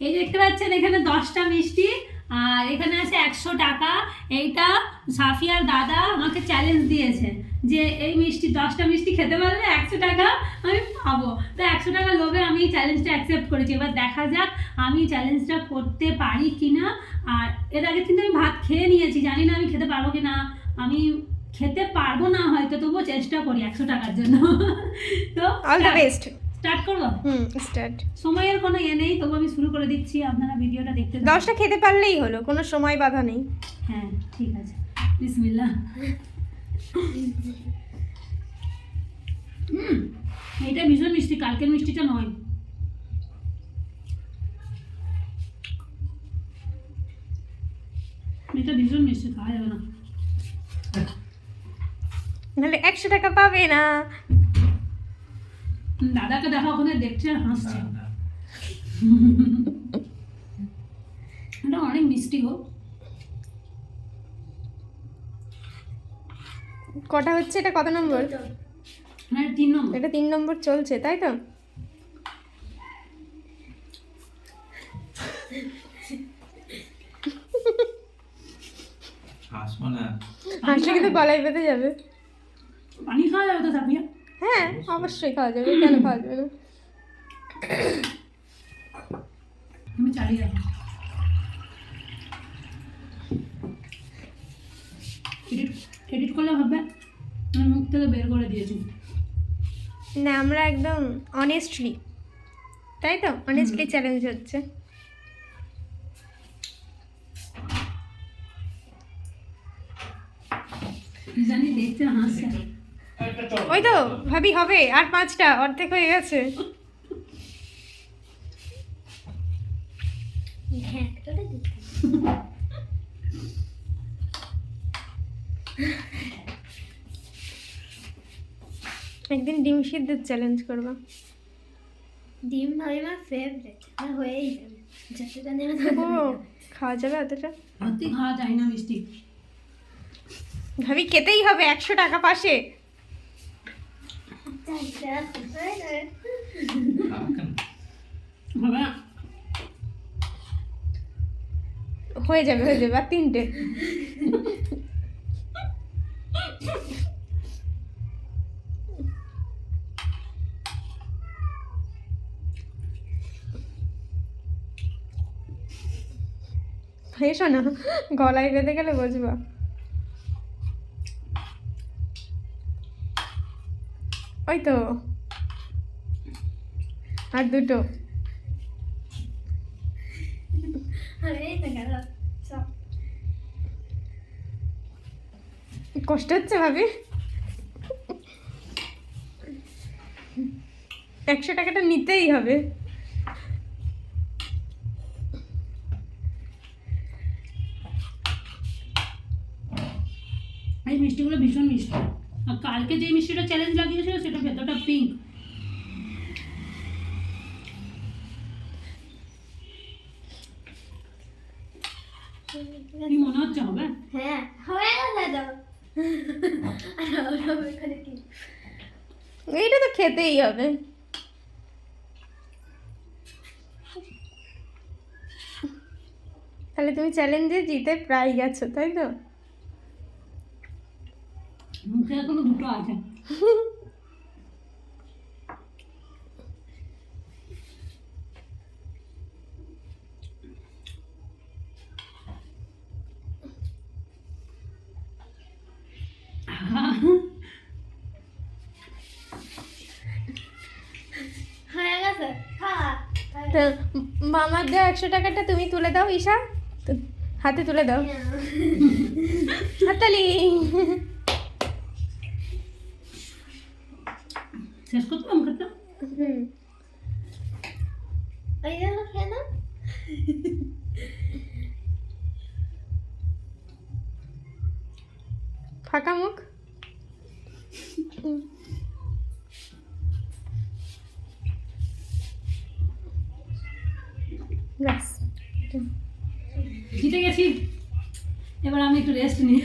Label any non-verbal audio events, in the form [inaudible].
এই দেখতে পাচ্ছেন এখানে দশটা মিষ্টি আর এখানে আছে একশো টাকা। এইটা সাফিয়ার দাদা আমাকে চ্যালেঞ্জ দিয়েছে যে এই মিষ্টি দশটা মিষ্টি খেতে পারলে একশো টাকা আমি পাবো। তো একশো টাকা লোভে আমি এই চ্যালেঞ্জটা অ্যাকসেপ্ট করেছি। এবার দেখা যাক আমি চ্যালেঞ্জটা করতে পারি কি না আর এর আগে কিন্তু আমি ভাত খেয়ে নিয়েছি জানি না আমি খেতে পারব কি না আমি খেতে পারব না হয়তো তবুও চেষ্টা করি একশো টাকার জন্য। [laughs] তো অল দ্য বেস্ট স্টার্ট করব হুম স্টার্ট সময়ের কোনো ইয়ে নেই তবু আমি শুরু করে দিচ্ছি আপনারা ভিডিওটা দেখতে দশটা খেতে পারলেই হলো কোনো সময় বাধা নেই। হ্যাঁ ঠিক আছে। বিসমিল্লাহ। হুম এটা ভীষণ মিষ্টি কালকের মিষ্টিটা নয়। এটা ভীষণ মিষ্টি খাওয়া যাবে না। নাহলে একশো টাকা পাবে না। দাদাকে দেখা ওখানে দেখছে আর হাসছে। এটা অনেক মিষ্টি গো। কটা হচ্ছে? এটা কত নম্বর? মানে তিন নম্বর। এটা তিন নম্বর চলছে তাই তো? হাসবো না হাসলে কিন্তু গলায় বেঁধে যাবে। পানি খাওয়া যাবে তো সাপিয়া? হ্যাঁ অবশ্যই। খাওয়া যাবে কেন খাওয়া যাবে না? আমি চালিয়ে যাব এডিট এডিট করলে ভাববে আমি মুখ থেকে বের করে দিয়েছি। না আমরা একদম অনেস্টলি তাই তো? অনেস্টলি চ্যালেঞ্জ হচ্ছে। জানি দেখতে হাসছে। ওই তো ভাবি হবে আর পাঁচটা অর্ধেক হয়ে গেছে। একদিন ডিম সিদ্ধের চ্যালেঞ্জ করব। ডিম আমি আমার ফেভারিট আর হয়েই যাবে। যতটা নেবে। খাওয়া যাবে অতটা? সত্যি খাওয়া যায় না মিষ্টি। ভাবি খেতেই হবে একশো টাকা পাশে। হয়ে যাবে হয়ে যাবে আর তিনটে। এসো না গলায় বেঁধে গেলে বুঝবা। ওই তো। আর দুটো। কষ্ট হচ্ছে ভাবি? একশো টাকাটা নিতেই হবে। এই মিষ্টিগুলো ভীষণ মিষ্টি। কালকে যে মিষ্টিটা চ্যালেঞ্জ লাগিয়েছিল সেটা ভেতরটা পিঙ্ক কি মনে হচ্ছে হবে? হ্যাঁ হয়ে গেল আর এইটা তো খেতেই হবে। তাহলে তুমি চ্যালেঞ্জে জিতে প্রায় গেছো তাই তো? মুখে এখনও দুটো আছে। হয়ে মামার দেওয়া একশো টাকাটা তুমি তুলে দাও ঈশা। হাতে তুলে দাও। হাতালি শেষ করতে আমি খেতে হুম। ওই জন্য খেয়ে না ফাঁকা মুখ? জিতে গেছি। এবার আমি একটু রেস্ট নিই।